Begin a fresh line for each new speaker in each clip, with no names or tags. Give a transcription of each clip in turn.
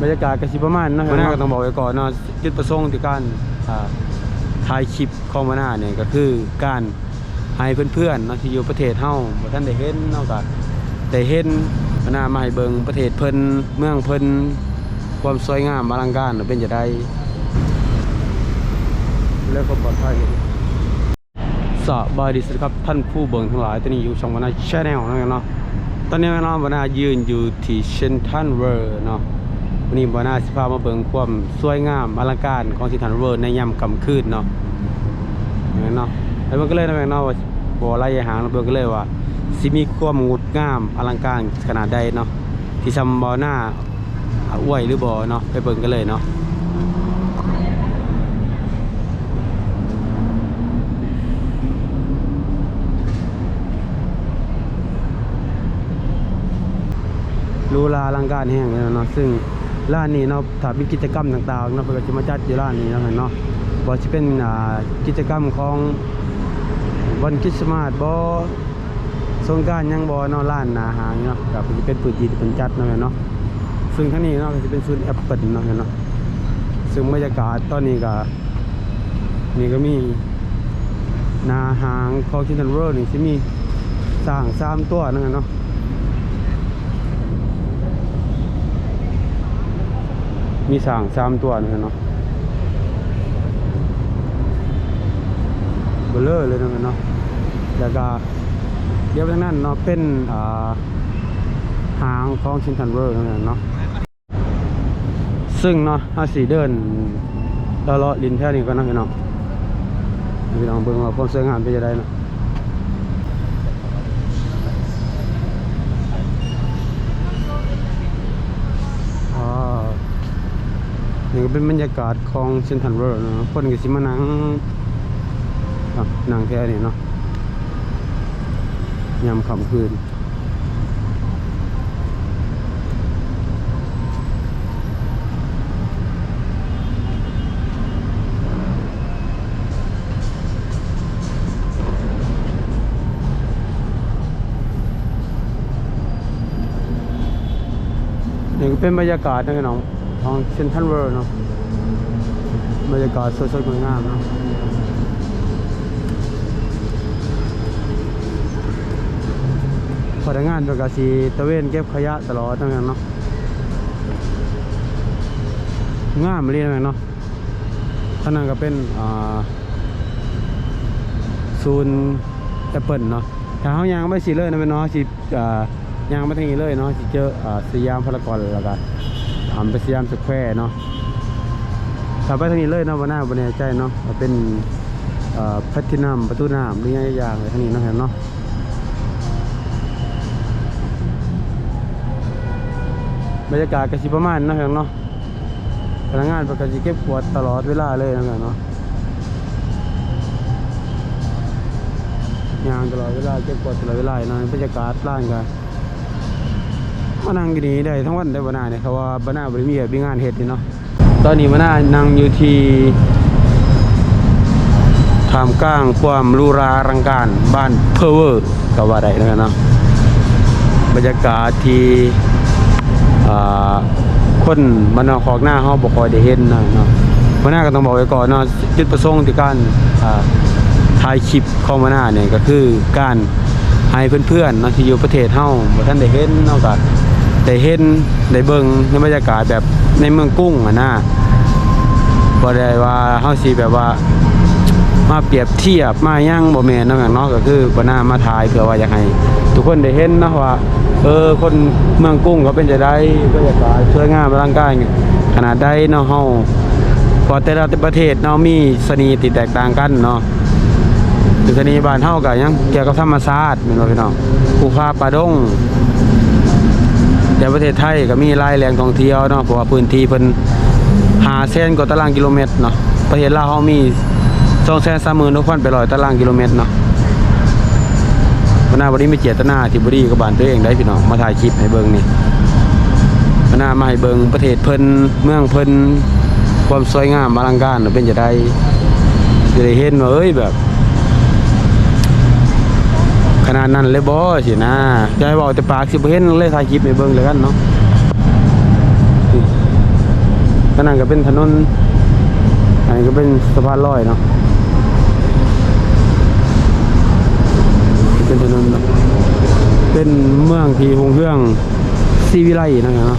บรรยากาศก็สิประมาณเนาะหัวหน้าก็ต้องบอกไว้ก่อนเนาะจุดประสงค์ที่การอ่าถ่ายคลิปของหัวหน้าเนี่ยก็คือการให้เพื่อนๆเนาะที่อยู่ประเทศเฮาบ่ทันได้เห็นเนาะก็ได้เห็นหัวหน้ามาให้เบิ่งประเทศเพิ่นเมืองเพิ่นความสวยงามอลังการเป็นจะได้เรื่อความปลอดภัยสบายดีสิครับท่านผู้เบิ่งทั้งหลายตอนนี้อยู่ช่องวานาชาแนลนะครับเนาะตอนนี้วานาบานายืนอยู่ที่เชนทันเวอร์เนาะ วันนี้บานาสิพามาเบิ่งความสวยงามอลังการของเชนทันเวอร์ในยามค่ำคืนเนาะอย่างนั้นเนาะแล้วมันก็เลยนะแม่เนาะว่าบ่ไล่หางแล้วเบิ่งก็เลยว่าสิมีความงดงามอลังการขนาดใดเนาะที่ซำบ่หน้าอวยหรือบ่เนาะไปเบิ่งกันเลยเนาะรูลาลังการแห้งเนาะซึ่ง ร้านนี้เนาะถ้ามีกิจกรรมต่างๆเนาะเพิ่นก็จะมาจัดอยู่ร้านนี้เนาะเนาะบ่สิเป็นกิจกรรมของวันคริสต์มาสบ่สงกานต์หยังบ่เนาะร้านอาหารเนาะก็เป็นเป็นพื้นที่ที่เพิ่นจัดเนาะเนาะซึ่งทั้งนี้เนาะก็สิเป็นศูนย์แอปเปิลเนาะเนาะซึ่งบรรยากาศตอนนี้ก็นี่ก็มีนาหางของชินทันเวิร์นี่สิมีสร้างสามตัวเนาะเนาะ มีสางสามตัวนะครับเนาะเบลเลอร์เลยนะเนาะแล้วก็เดี๋ยวทางนั้นเนาะเป็นอ่าหางของชินทันเวอร์นะครับเนาะซึ่งเนาะอาสีเดินเลาะลินแท่นี้ก็นะพี่น้องพี่น้องเบิ่งว่าความสวยงามเป็นยังไงเนาะอ่า นี่ก็เป็นบรรยากาศของเซนทันเวิร์เนะคนก็สิมานังนังแค่นี้เนาะยามค่ำคืนนี่ก็เป็นบรรยากาศนะพี่น้อง ของเซนทันเวิร์เนาะบรรยากาศสดๆงามๆเนาะพนักงานเป็นกาสีตะเวนเก็บขยะตลอดทั้งนั้นเนาะงามเลยนะเนาะท่างนั้นก็เป็นศูนย์แอปเปิลเนาะถ้าเขายางไม่สีเลยนะเป็นเนาะสียางไม่ทางนี้เลยเนาะสิเจอสยามพารากอนแล้วก็ ทำไปสยามสแควร์เนาะถ้าไปทางนี้เลยเนาะวันหน้าวันนี้ใจเนาะเป็นอ่าแพทินัมประตูน้ำหรือไงอย่างทางนี้เนาะเห็นเนาะบรรยากาศก็สิประมาณนะครับเนาะพนักงานประกาศเก็บขวดตลอดเวลาเลยนะครับเนาะยางตลอดเวลาเก็บขวดตลอดเวลาเนาะบรรยากาศร้านกัน มานั่งกินนี้ได้ทั้งวันได้บนาเนี่ยเพราะว่าบนาบริมีบบมีงานเฮ็ดนี่เนาะตอนนี้บนานั่งอยู่ที่ทามกลางความรูราอลังการบ้านเพอร์เวอร์ก็ว่าได้นะเนาะบรรยากาศที่คนบ้านนอกขอกหน้าเฮาบ่ค่อยได้เห็นนะเนาะหัวหน้าก็ต้องบอกไว้ก่อนเนาะจุดประสงค์ที่การอ่าถ่ายคลิปของหัวหน้าเนี่ยก็คือการให้เพื่อนๆเนาะที่อยู่ประเทศเฮาบ่ทันได้เห็นเนาะก็ ได้เห็นได้เบิ่งในบรรยากาศแบบในเมืองกุ้งอะนะบ่ได้ว่าเฮาสิแบบว่ามาเปรียบเทียบมายั่งบ่แม่นเนาะอย่างเนาะก็คือบ่น่ามาถ่ายเพื่อว่าอยากให้ทุกคนได้เห็นเนาะว่าเออคนเมืองกุ้งเขาเป็นจะได้บรรยากาศสวยงามอลังการขนาดใดเนาะเฮาพอแต่ละประเทศเนาะมีเสน่ห์ที่แตกต่างกันเนาะสน่ห์บ้านเฮาก็ยังเกี่ยวกับธรรมชาติแม่นบ่พี่น้องภูผาป่าดง แต่ประเทศไทยก็มีหลายแหล่งท่องเที่ยวเนาะเพราะว่าพื้นที่เพิ่น5แสนกว่าตารางกิโลเมตรเนาะประเทศลาวเฮามีสองแสนสามหมื่นหกพันแปดร้อยตารางกิโลเมตรเนาะวันหน้าวันนี้มีเจตนาที่บรีกับบานตัวเองได้พี่น้องมาถ่ายคลิปให้เบิ่งนี่วันหน้ามาให้เบิ่งประเทศเพิ่นเมืองเพิ่นความสวยงามอลังการเป็นจะได้จะได้เห็นว่าเอ้ยแบบ นาดนั้นเลยบ่สินะใจบอกแต่ปากสิบ่เห็นเลยถ่ายคลิปให้เบิ่งเลยกันเนาะางนั้นก็เป็นถนนอันนี้ก็เป็นสะพานลอยเนาะเป็นถนนเป็นเมืองที่หงเรื่องซีวิไลนะครับ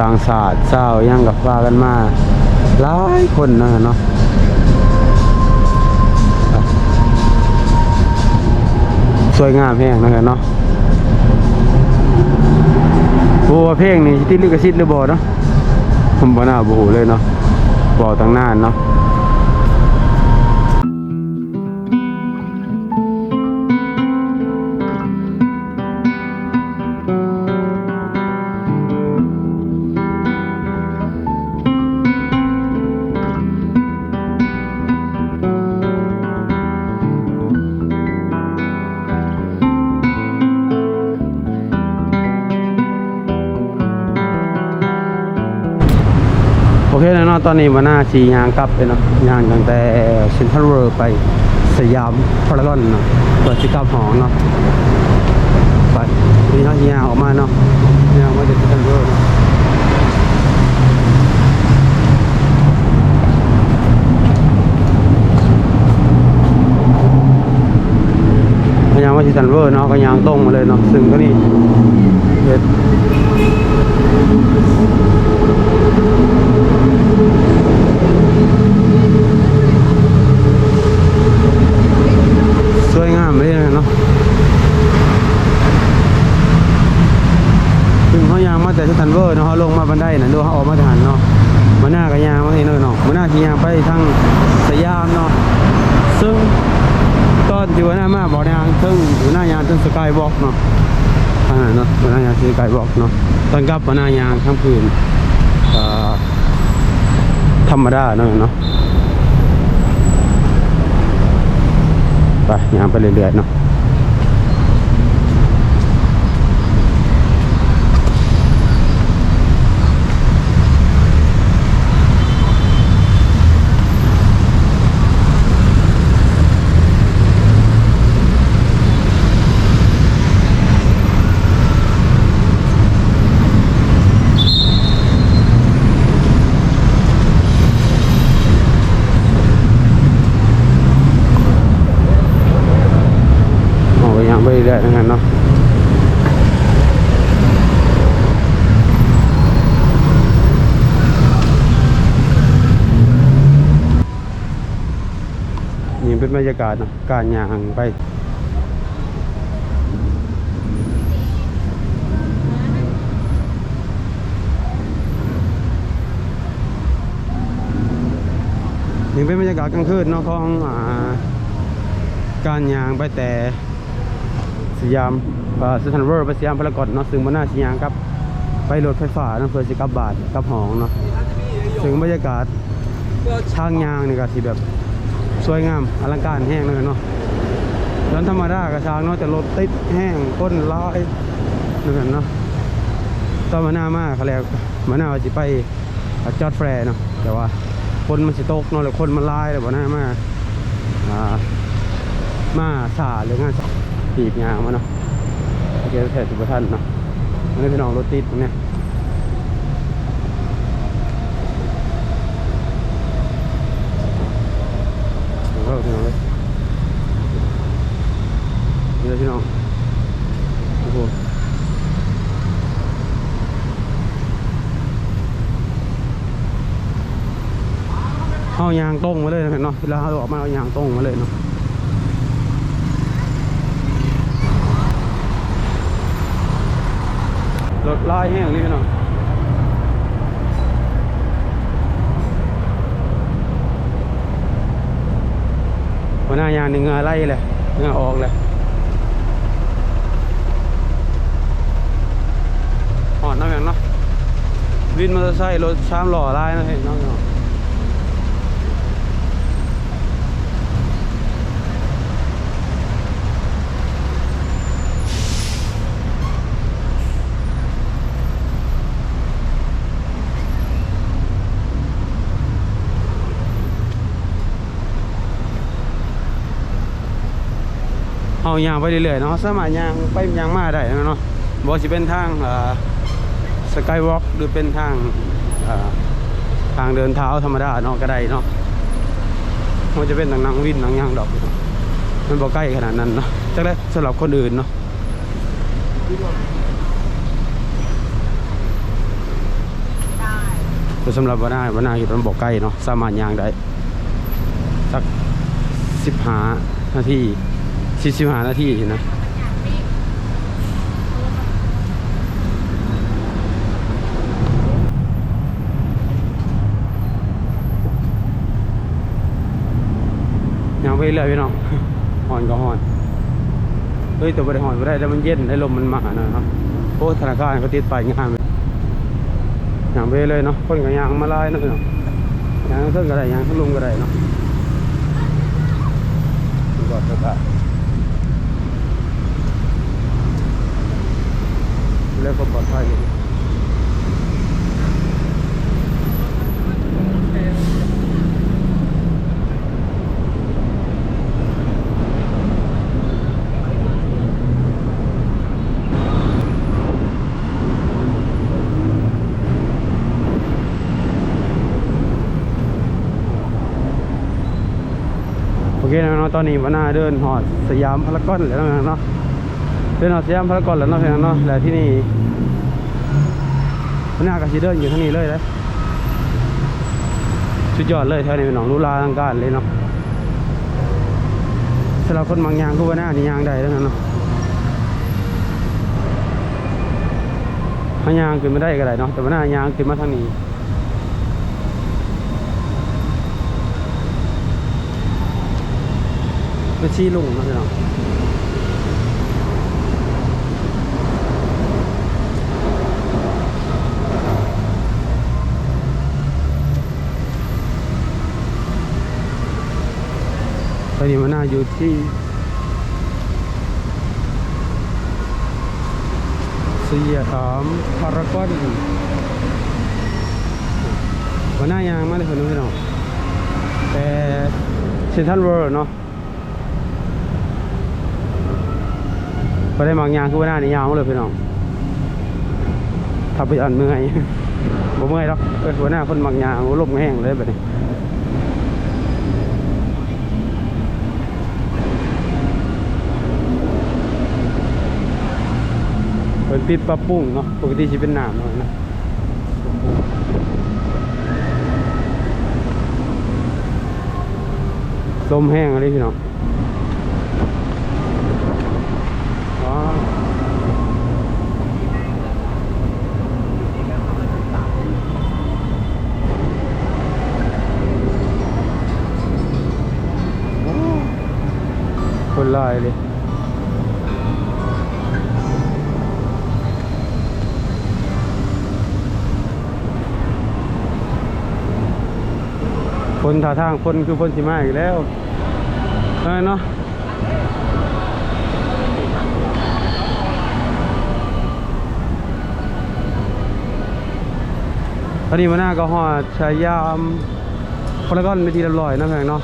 ต่างศาสตร์เศร้ายังกับว่ากันมาหลายคนนะเนาะสวยงามแห้งนะครับเนาะบัวเพลงนี่ที่ลิกสิทธิ์หรือบ่เนาะผมบ่น่าบูเลยเนาะบอตั้งนานเนาะ โอเคแล้วเนาะตอนนี้มาหน้าชียางกลับเลยเนาะยางตั้งแต่เซ็นทรัลเวิลด์ไปสยามพารากอนเนาะเปิดสิกลับหอเนาะไปนี่เนาะยางออกมาเนาะยางมาจากเซ็นทรัลเวิลด์เนาะพยายามว่าที่ซันเวอร์เนาะก็ยางตรงมาเลยเนาะซึ่งก็นี่เฮ็ดสวยงามเลยเนาะซึ่งเขายางมาแต่ที่ซันเวอร์เนาะเขาลงมาบันไดนะดูเขาออกมาทหารเนาะมาหน้าก็ยางมาที่นั่นเนาะมาหน้าที่ยางไปทางสยามเนาะซึ่ง ตอนอยู่หน้ามาบอกยางถึงอยู่หน้ายางถึงสายวอล์กเนาะพนั้นเนาะอยู่หน้อไก่บอกเนาะตอนกลับพน้ายางทั้งพื้นธรรมดาเนาะเนาะไปยางไปเรื่อยๆเนาะเอาไปยางไปเรื่อยๆนะครับเนาะนี่เป็นบ รรยากาศการยางไปนี่เป็นบรรยากาศกลางคืนเนาะของอาการยางไปแต่สยามาสถานเวอร์ไปสยามพารากอนเนาะซึ่งมันน่าสยามครับ ไปรถไฟฟ้านะเพื่อสิกับบาทกับหองเนาะซึ่งบรรยากาศทางยางนี่ก็สิแบบ สวยงามอลังการแห้งเลยเนาะแล้วธรรมดากับทางเนาะแต่รถติดแห้งก้นร้ายนั่นเนาะตอนมาหน้ามากเขาเรียกมาหน้าว่าสิไปจอดแฟร์เนาะแต่ว่าคนมันสิตกเนาะหรือคนมันลายเลยบ่หน้ามากอ่ามาสาหรืองานตีบยางมาเนาะโอเคแถวสุพรรณเนาะมันนี้พี่น้องรถติดตรงเนี้ยเออ พี่น้องเลยนี่เลยพี่น้องโอ้โหเอายางตรงมาเลยเห็นเนาะเวลาเราออกมาเอายางตรงมาเลยเนาะรถไลายแห้งนี่พี่น้อง หน้ายางนี่เงาไล่เลยเงาออกเลยหอดน้ำอย่างเนาะวินมอเตอร์ไซค์รถชามหล่อไล่นะเห็นเนาะพี่น้อง เฮาย่างไปเรื่อยๆเนาะสามารถย่างไปย่างมาได้เนาะบ่สิเป็นทางสกายวอล์กหรือเป็นทางทางเดินเท้าธรรมดาเนาะก็ได้เนาะมันจะเป็นทางนั่งวินทางย่างดอก มันบ่ใกล้ขนาดนั้นเนาะจักได้สำหรับคนอื่นเนาะแต่สำหรับวานาว่านาคิดมันบ่ใกล้เนาะสามารถย่างได้สัก15นาที 45นาทีนะยังไปเรื่อยพี่น้องหอนก็หอนเฮ้ยแต่บ่ได้หอนบ่ได้แล้วมันเย็นได้ลมมันมาหนะเนาะโอ้ธนาคารเขาติดไปงานเลยย่างไปเลยเนาะคนก็ย่างมาลายนะพี่น้องยางทั้งเทิงก็ได้ยางทั้งลุมก็ได้เนาะดูก่อนก็ได้ แล้วก็ปลอดภัยโอเคนะเนาะตอนนี้วันหน้าเดินหอดสยามพารากอนแล้วนะเนาะ เดินหอดสยามพารากอนแล้วเนาะพี่น้องเนาะแล้วที่นี่วันหน้าก็สิเดินอยู่ทางนี้เลยเลยสุดยอดเลยแถวนี้เป็นหนองลูลาทางการเลยเนาะสำหรับคนบางยางคือวันหน้านี่ยางได้แล้วนะเนาะถ้ายางขึ้นไม่ได้ก็ได้เนาะแต่วันหน้ายางขึ้นมาทางนี้เป็นชี้ลุงนะพี่น้อง อนนี้มันน่าอยู่ที่สยามพารากอนวันหน้ายางมาเลยคนนึงพี่น้องแต่เซนทรัลเวิร์เนาะก็ได้บางอย่างคือว่าหน้านี่ยาวเลยพี่น้องถ้าไปอ่านเมื่อยบ่เมื่อยหรอกเออหัวหน้าคนบางอย่างลมแห้งเลยแบบนี้ ป็นปิดปรับปรุงเนาะ ปกติจะเป็นหน้ำเนาะนะลมแห้งอะไรพี่น้องคนลายเลย คนท่าทางคนคือคนสิมาอีกแล้วเออเนาะตอนนี้มาหน้าก็หอดชายามพารากอนไปทีละร้อยนะแพงเนาะ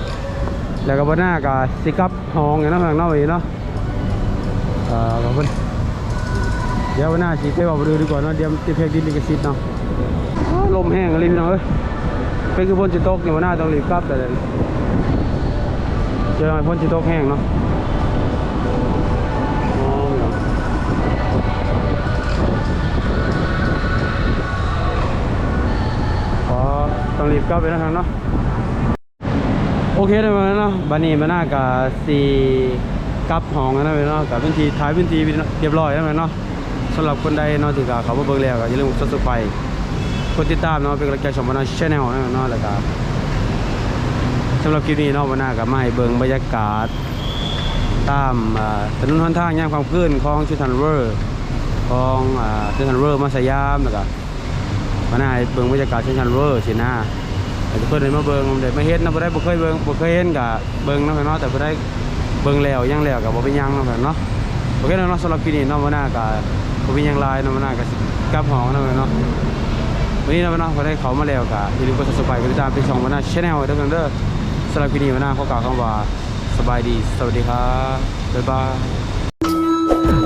แล้วก็บนหน้าก็สิกับหองอย่างนั้นแพงเนาะไปเนาะอ่าขอบคุณเดี๋ยววันหน้าสิไปบอกไปดูดีกว่าเนาะเดี๋ยวติเพลงดินลิขสิทธิ์เนาะลมแห้งอะไรพี่น้องเอ้ย เป็นคือพ้นจิตกเนี่ยวันหน้าต้องรีบกลับแต่เดี๋ยวเจอไอ้พ้นจิตกแห้งเนาะขอต้องรีบกลับไปนะครับเนาะโอเคได้มาแล้วเนาะบันนี้มาหน้ากับสีกลับห้องแล้วนะเนาะกับพื้นที่ท้ายพื้นที่เรียบร้อยแล้วเนาะสำหรับคนใดเนาะที่กเขาเบิ่งแล้วก็อย่าลืมกด subscribe กดติ คนติดตามเนาะเป็นกำลังใจช่องมานาชแนลเนาะแล้วก็สำหรับคลิปนี้เนาะมาหน้ากับมาให้เบิงบรรยากาศ ตามถนนหนทางย่างความคืนของชุดทันเวอร์ของชุดทันเวอร์มาสยามแล้วก็มาหน้าเบิงบรรยากาศช่นชันเวอร์สินะแต่เพิ่อนได้มาเบิงได้มาเฮ็ดนะบ่อนได้บ่เคยเบิงบ่เคยเห็นก็เบิงนาะพี่อน้องแต่บ่อได้เบิงแล้วยังแล้วก็บ่เป็นหยังนาะพี่องเนาะโอเคเนาะสำหรับคลิปนี้เนาะมาหน้าก็บ่มีหยังหลายเนาะมาหน้าก็สิกลับหองนาะพี่อน้อง วันนี้เราไปน้องพอได้เขามาแล้วก็อย่าลืมกดสบายกดติดตามไปช่องมาหน้าชแนลเด้อเด้อสำหรับปีนี้มาหน้าขอกล่าวคำว่าสบายดี สวัสดีครับบ๊ายบาย